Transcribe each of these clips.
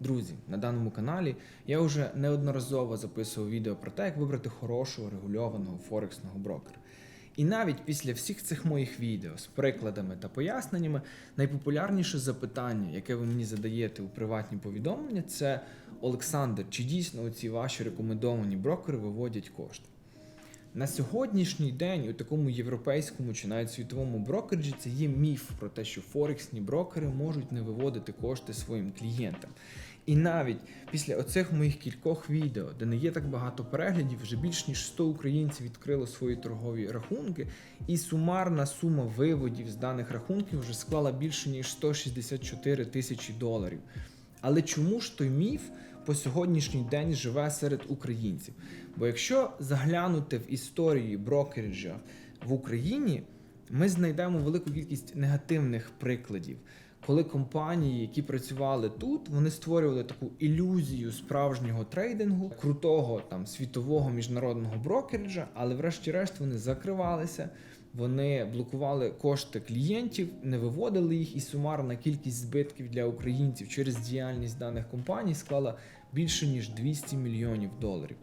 Друзі, на даному каналі я вже неодноразово записував відео про те, як вибрати хорошого регульованого форексного брокера. І навіть після всіх цих моїх відео з прикладами та поясненнями, найпопулярніше запитання, яке ви мені задаєте у приватні повідомлення, це Олександр, чи дійсно ці ваші рекомендовані брокери виводять кошти? На сьогоднішній день у такому європейському чи навіть світовому брокериджі це є міф про те, що форексні брокери можуть не виводити кошти своїм клієнтам. І навіть після оцих моїх кількох відео, де не є так багато переглядів, вже більш ніж 100 українців відкрило свої торгові рахунки, і сумарна сума виводів з даних рахунків вже склала більше ніж 164 тисячі доларів. Але чому ж той міф по сьогоднішній день живе серед українців? Бо якщо заглянути в історію брокериджа в Україні, ми знайдемо велику кількість негативних прикладів. Коли компанії, які працювали тут, вони створювали таку ілюзію справжнього трейдингу, крутого там світового міжнародного брокериджа, але врешті-решт вони закривалися, вони блокували кошти клієнтів, не виводили їх, і сумарна кількість збитків для українців через діяльність даних компаній склала більше ніж 200 мільйонів доларів.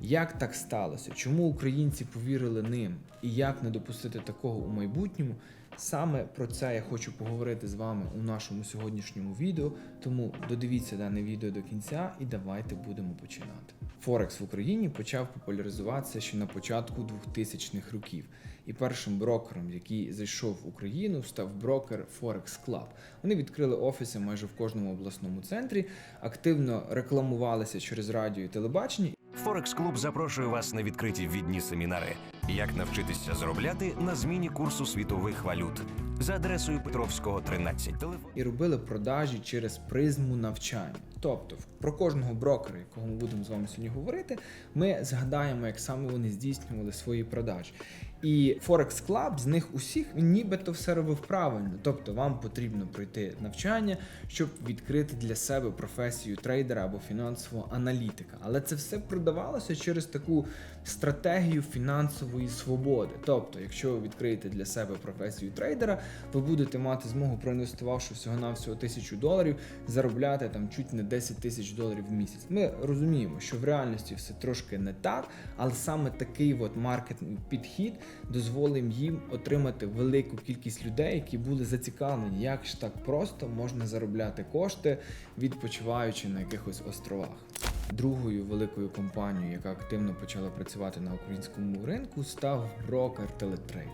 Як так сталося? Чому українці повірили ним? І як не допустити такого у майбутньому? Саме про це я хочу поговорити з вами у нашому сьогоднішньому відео. Тому додивіться дане відео до кінця і давайте будемо починати. Форекс в Україні почав популяризуватися ще на початку 2000-х років. І першим брокером, який зайшов в Україну, став брокер Forex Club. Вони відкрили офіси майже в кожному обласному центрі, активно рекламувалися через радіо і телебачення Форекс Клуб запрошує вас на відкриті відні семінари, як навчитися заробляти на зміні курсу світових валют за адресою Петровського 13. Телефон і робили продажі через призму навчання. Тобто, про кожного брокера, якого ми будемо з вами сьогодні говорити, ми згадаємо, як саме вони здійснювали свої продажі. І Forex Club з них усіх він нібито все робив правильно. Тобто, вам потрібно пройти навчання, щоб відкрити для себе професію трейдера або фінансового аналітика. Але це все продавалося через таку стратегію фінансової свободи. Тобто, якщо ви відкриєте для себе професію трейдера, ви будете мати змогу, проінвестувавши всього на всього тисячу доларів, заробляти там чуть не 10 тисяч доларів в місяць. Ми розуміємо, що в реальності все трошки не так, але саме такий от маркетинг підхід дозволив їм отримати велику кількість людей, які були зацікавлені, як ж так просто можна заробляти кошти, відпочиваючи на якихось островах. Другою великою компанією, яка активно почала працювати на українському ринку, став брокер Телетрейд.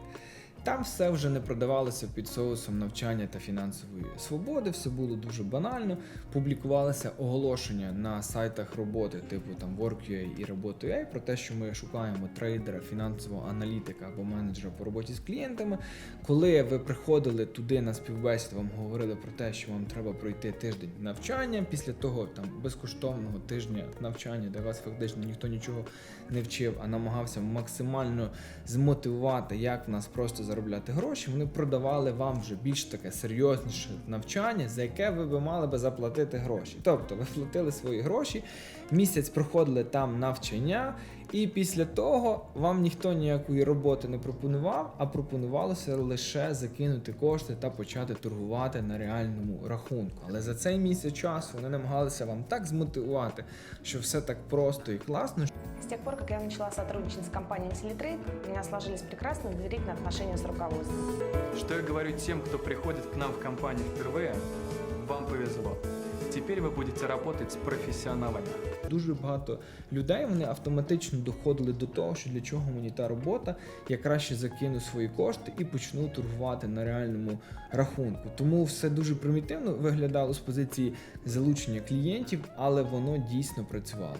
Там все вже не продавалося під соусом навчання та фінансової свободи, все було дуже банально. Публікувалися оголошення на сайтах роботи, типу там Work.ua і Роботу.ua про те, що ми шукаємо трейдера, фінансового аналітика або менеджера по роботі з клієнтами. Коли ви приходили туди на співбесіду, вам говорили про те, що вам треба пройти тиждень навчання. Після того там безкоштовного тижня навчання, де вас фактично ніхто нічого не вчив, а намагався максимально змотивувати, як в нас просто заробляти гроші. Вони продавали вам вже більш таке серйозніше навчання, за яке ви би мали би заплатити гроші. Тобто ви платили свої гроші, місяць проходили там навчання. І після того вам ніхто ніякої роботи не пропонував, а пропонувалося лише закинути кошти та почати торгувати на реальному рахунку. Але за цей місяць часу вони намагалися вам так змотивувати, що все так просто і класно. С тех пор, как я начала сотрудничать с компанией Teletrade, у меня сложились прекрасные доверительные отношения с руководством. Что я говорю тем, кто приходит к нам в компанию впервые, вам повезло. Теперь вы будете работать с профессионалами. Дуже багато людей вони автоматично доходили до того, що для чого мені та робота, я краще закину свої кошти і почну торгувати на реальному рахунку. Тому все дуже примітивно виглядало з позиції залучення клієнтів, але воно дійсно працювало.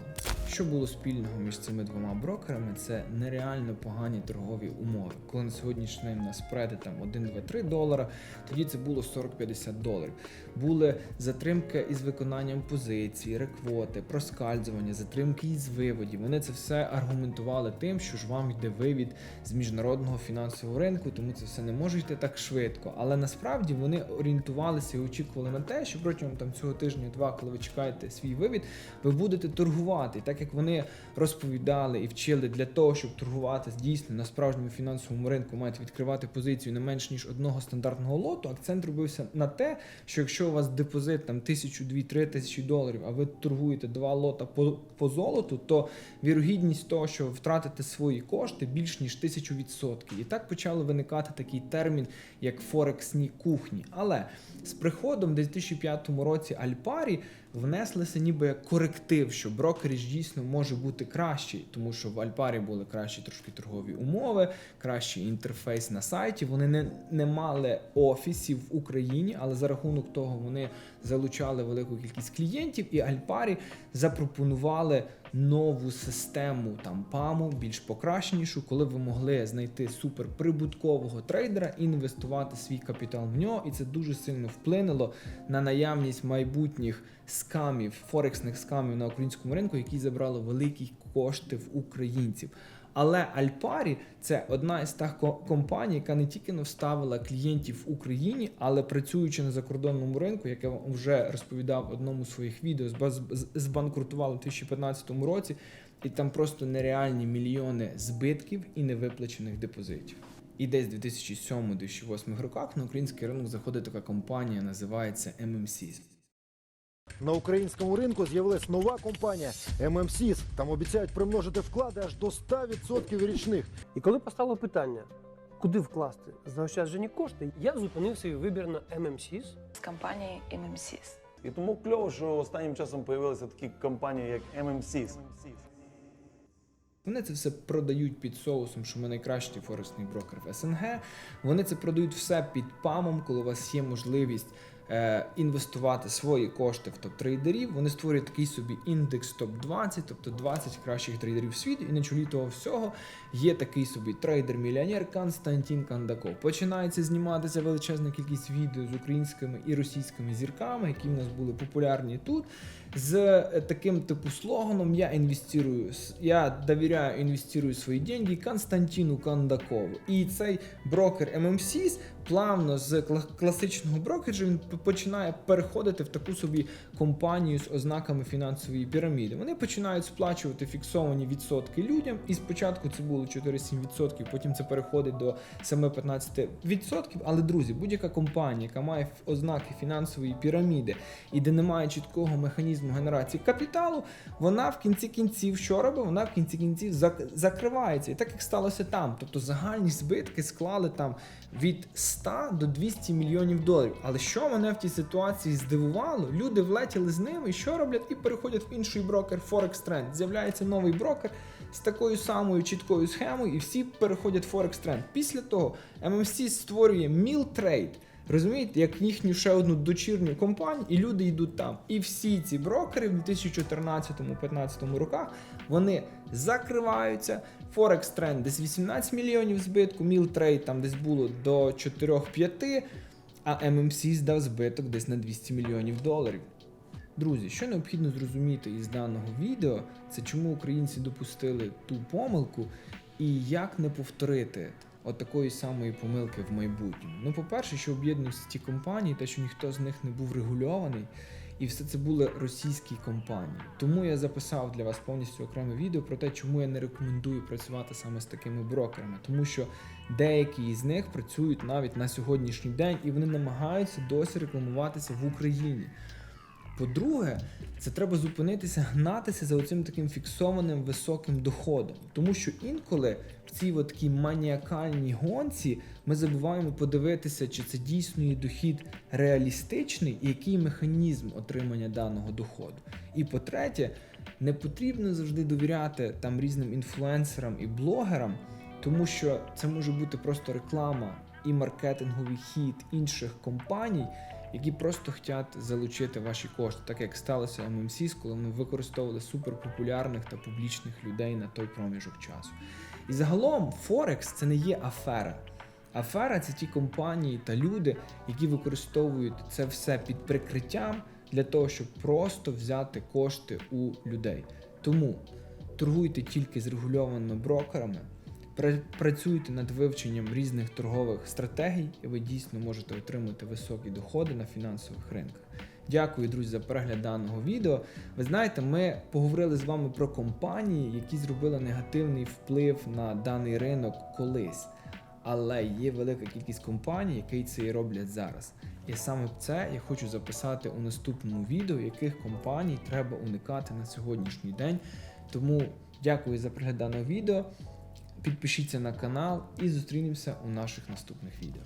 Що було спільного між цими двома брокерами, це нереально погані торгові умови. Коли на сьогоднішній день на спреди там 1, 2, 3 долара, тоді це було 40-50 доларів. Були затримки із виконанням позицій, реквоти, проскальзування, затримки із виводів. Вони це все аргументували тим, що ж вам йде вивід з міжнародного фінансового ринку, тому це все не може йти так швидко. Але насправді вони орієнтувалися і очікували на те, що протягом там цього тижня-два, коли ви чекаєте свій вивід, ви будете торгувати. Так як вони розповідали і вчили для того, щоб торгувати дійсно на справжньому фінансовому ринку, маєте відкривати позицію не менш ніж одного стандартного лоту. Акцент робився на те, що якщо у вас депозит там тисячу дві 2-3 тисячі доларів, а ви торгуєте два лота по, по золоту, то вірогідність того, що втратите свої кошти більш ніж тисячу відсотків. І так почали виникати такий термін, як форексні кухні. Але з приходом в 2005 році Альпарі внеслися ніби як коректив, що брокеріж дійсно може бути кращий, тому що в Альпарі були кращі трошки торгові умови, кращий інтерфейс на сайті. Вони не, не мали офісів в Україні, але за рахунок того вони залучали велику кількість клієнтів, і Альпарі запропонували нову систему там ПАМу, більш покращенішу, коли ви могли знайти суперприбуткового трейдера інвестувати свій капітал в нього. І це дуже сильно вплинуло на наявність майбутніх скамів, форексних скамів на українському ринку, які забрали великі кошти в українців. Але Альпарі це одна із тих компаній, яка не тільки не вставила клієнтів в Україні, але працюючи на закордонному ринку, як я вам вже розповідав в одному з своїх відео, збанкрутували в 2015 році, і там просто нереальні мільйони збитків і невиплачених депозитів. І десь в 2007-2008 роках на український ринок заходить така компанія, називається MMC. На українському ринку з'явилась нова компанія MMSIS. Там обіцяють примножити вклади аж до 100% річних. І коли постало питання, куди вкласти заощаджені кошти, я зупинив свій вибір на MMSIS. з компанії MMCs. І тому кльово, що останнім часом з'явилися такі компанії, як MMCs. Вони це все продають під соусом, що ми найкращий форексний брокер в СНГ. Вони це продають все під памом, коли у вас є можливість інвестувати свої кошти в топ-трейдерів. Вони створюють такий собі індекс топ-20, тобто 20 кращих трейдерів світу. І на чолі того всього є такий собі трейдер-мільйонер Константин Кандаков. Починається зніматися величезна кількість відео з українськими і російськими зірками, які в нас були популярні тут. З е, таким типу слоганом я інвестирую, я довіряю, інвестирую свої деньги Константину Кандакову. І цей брокер MMCs плавно з кла- класичного брокеджу він починає переходити в таку собі компанію з ознаками фінансової піраміди. Вони починають сплачувати фіксовані відсотки людям, і спочатку це було 4-7%, потім це переходить до 7-15%. Але друзі, будь-яка компанія, яка має ознаки фінансової піраміди і де немає чіткого механізму генерації капіталу, вона в кінці кінців що робить? Вона в кінці кінців закривається. І так як сталося там. Тобто загальні збитки склали там від 100 до 200 мільйонів доларів. Але що мене в тій ситуації здивувало? Люди влетіли з ними що роблять? І переходять в інший брокер Forex Trend. З'являється новий брокер з такою самою чіткою схемою, і всі переходять в Forex Trend. Після того MMC створює Trade. Розумієте, як їхню ще одну дочірню компанію, і люди йдуть там. І всі ці брокери в 2014-2015 роках вони закриваються. Forex Trend десь 18 мільйонів збитку, Trade там десь було до 4-5, а MMC здав збиток десь на 200 мільйонів доларів. Друзі, що необхідно зрозуміти із даного відео, це чому українці допустили ту помилку і як не повторити от такої самої помилки в майбутньому. Ну, по-перше, що об'єднують ці компанії, те, що ніхто з них не був регульований, і все це були російські компанії. Тому я записав для вас повністю окреме відео про те, чому я не рекомендую працювати саме з такими брокерами, тому що деякі із них працюють навіть на сьогоднішній день і вони намагаються досі рекламуватися в Україні. По-друге, це треба зупинитися, гнатися за оцим таким фіксованим високим доходом. Тому що інколи в цій от такій маніакальній гонці ми забуваємо подивитися, чи це дійсно є дохід реалістичний і який механізм отримання даного доходу. І по-третє, не потрібно завжди довіряти там різним інфлюенсерам і блогерам, тому що це може бути просто реклама і маркетинговий хід інших компаній, які просто хочуть залучити ваші кошти, так як сталося MMCs, коли ми використовували суперпопулярних та публічних людей на той проміжок часу. І загалом Форекс це не є афера. Афера це ті компанії та люди, які використовують це все під прикриттям для того, щоб просто взяти кошти у людей. Тому торгуйте тільки з регульованими брокерами, працюйте над вивченням різних торгових стратегій, і ви дійсно можете отримати високі доходи на фінансових ринках. Дякую, друзі, за перегляд даного відео. Ви знаєте, ми поговорили з вами про компанії, які зробили негативний вплив на даний ринок колись. але є велика кількість компаній, які це і роблять зараз. І саме це я хочу записати у наступному відео, яких компаній треба уникати на сьогоднішній день. Тому дякую за перегляд даного відео. Підпишіться на канал і зустрінемося у наших наступних відео.